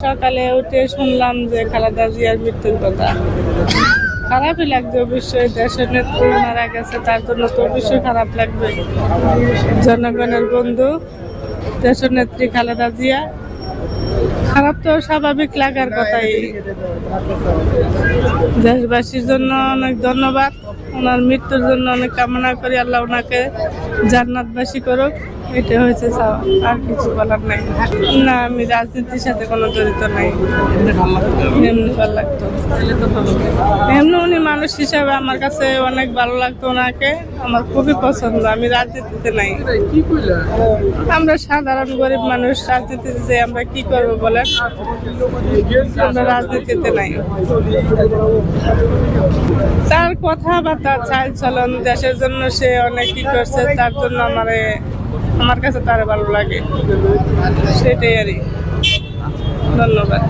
সকালে উঠে শুনলাম যে খালেদা জিয়ার মৃত্যুর কথা। খারাপই লাগছে অবশ্যই, দেশের নেত্রী মারা গেছে, তার জন্য তো অবশ্যই খারাপ লাগবে। জনগণের বন্ধু, দেশের নেত্রী খালেদা জিয়া। খারাপ তো স্বাভাবিক লাগার কথাই। দেশবাসীর জন্য অনেক ধন্যবাদ। ওনার মৃত্যুর জন্য অনেক কামনা করি, আল্লাহ ওনাকে জান্নাতবাসী করুক। এটা হয়েছে। আর কিছু বলার নাই। না, আমি রাজনীতির সাথে কোনো জড়িত নাই। এমনি ভালো লাগতো। এমনি উনি মানুষ হিসাবে আমার কাছে অনেক ভালো লাগতো ওনাকে। আমার খুবই পছন্দ, আমি রাজনীতিতে নাই। আমরা সাধারণ গরিব মানুষ, রাজনীতিতে যে আমরা কি করব বলেন? আমরা রাজনীতিতে নাই। কথাবার্তা চাল চলন দেশের জন্য সে অনেক কি করছে, তার জন্য আমার আমার কাছে তার ভালো লাগে সেটাই আর কি। ধন্যবাদ